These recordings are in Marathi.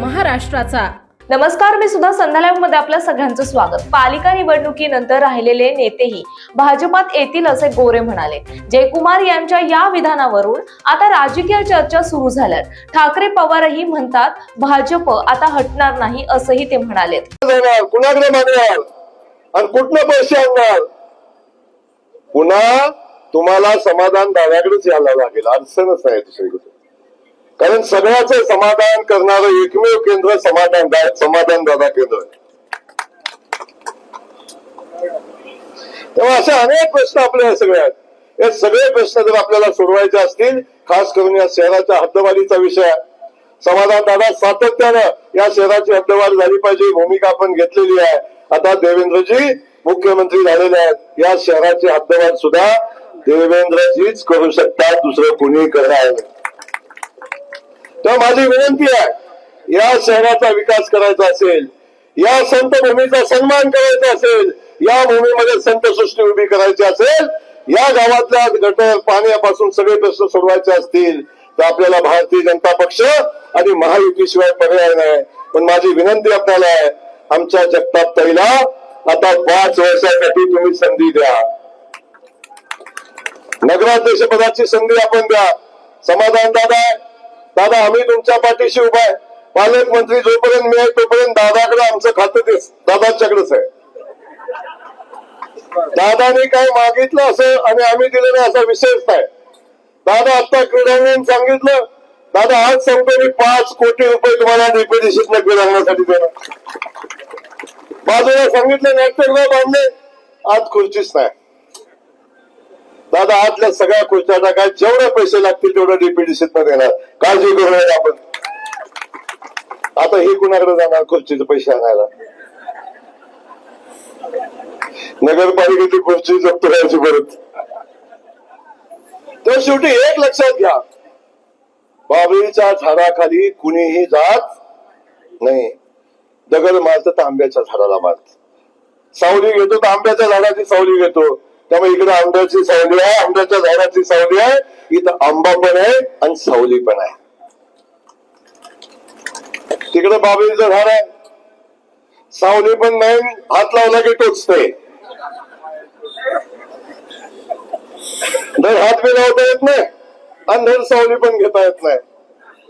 महाराष्ट्राचा. नमस्कार मी सुद्धा संध्या मध्ये आपलं सगळ्यांचं स्वागत. पालिका निवडणुकीनंतर राहिलेले नेतेही भाजपात येतील असे गोरे म्हणाले. जयकुमार यांच्या या विधानावरून आता राजकीय चर्चा सुरू झाल्यात. ठाकरे पवारही म्हणतात भाजप आता हटणार नाही असंही ते म्हणाले. देणार कुणाकडे मागणार? आणि कुठनं पैसे आणणार? पुन्हा तुम्हाला समाधान दाव्याकडेच यायला लागेल. अडचणच नाही दुसरीकडे. कारण सगळ्याचं समाधान करणारं एकमेव केंद्र समाधान समाधान दादा केंद्र तेव्हा असे अनेक प्रश्न आपले सगळ्यात हे सगळे प्रश्न जर आपल्याला सोडवायचे असतील खास करून या शहराच्या हद्दवारीचा विषय समाधान दादा सातत्यानं या शहराची हद्दवारी झाली पाहिजे भूमिका आपण घेतलेली आहे. आता देवेंद्रजी मुख्यमंत्री झालेले आहेत. या शहराची हद्दवाढ सुद्धा देवेंद्रजीच करू शकतात दुसरं कुणी करणार तर माझी विनंती आहे या शहराचा विकास करायचा असेल या संत भूमीचा सन्मान करायचा असेल या भूमीमध्ये संत सृष्टी उभी करायची असेल या गावातल्या गटर पाण्यापासून सगळे प्रश्न सोडवायचे असतील तर आपल्याला भारतीय जनता पक्ष आणि महायुतीशिवाय पर्याय नाही. पण माझी विनंती आपल्याला आहे आमच्या जगताप ताईला आता पाच वर्षासाठी तुम्ही संधी द्या. नगराध्यक्ष पदाची संधी आपण द्या. समाधान दादा दादा आम्ही तुमच्या पाठीशी उभा आहे. पालकमंत्री जोपर्यंत मिळेल तोपर्यंत दादाकडे आमचं खातं ते दादाच्याकडेच आहे दादाने काय मागितलं असं आणि आम्ही दिलं नाही असा विषयच नाही. दादा आता क्रीडांगण सांगितलं. दादा आज सांगतो मी पाच कोटी रुपये तुम्हाला डीपीडीसीत क्रीडांगणासाठी देणार. बाजूला सांगितलं नाट्यगृह बांधले. आज खुर्चीच नाही. दादा आतल्या सगळ्या खुर्च्या टाका जेवढे पैसे लागतील तेवढं डीपीडीसीत मध्ये येणार. काळजी करू नये आपण. आता हे कुणाकडे जाणार खुर्चीचे पैसे आणायला? नगरपालिकेची खुर्ची जप्त करायची परत. तर शेवटी एक लक्षात घ्या. बाबरीच्या झाडाखाली कुणीही जात नाही. दगड मारत तर आंब्याच्या झाडाला मारत सावली घेतो तर आंब्याच्या झाडाची सावली घेतो. त्यामुळे इकडे आंब्याची सावली आहे आंब्याच्या झाडाची सावली आहे इथं आंबा पण आहे आणि सावली पण आहे. तिकडे बाबळीचं झाड आहे. सावली पण नाही हात लावला की टोचते. धर हात बी लावता येत नाही आणि धर सावली पण घेता येत नाही.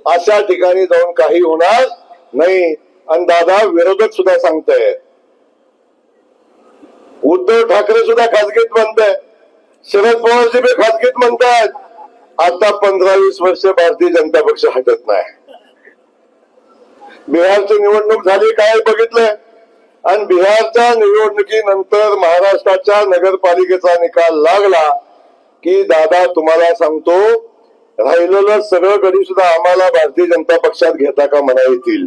अशा ठिकाणी जाऊन काही होणार नाही. आणि दादा विरोधक सुद्धा सांगतायत. उद्धव ठाकरे सुद्धा खासगीत म्हणताय शरद पवारजी बी खासगीत म्हणतात. आता पंधरा वीस वर्ष भारतीय जनता पक्ष हटत नाही. बिहारची निवडणूक झाली काय बघितलंय? आणि बिहारच्या निवडणुकीनंतर महाराष्ट्राच्या नगरपालिकेचा निकाल लागला की दादा तुम्हाला सांगतो राहिलेलं सगळं गडी सुद्धा आम्हाला भारतीय जनता पक्षात घेता का म्हणा येतील.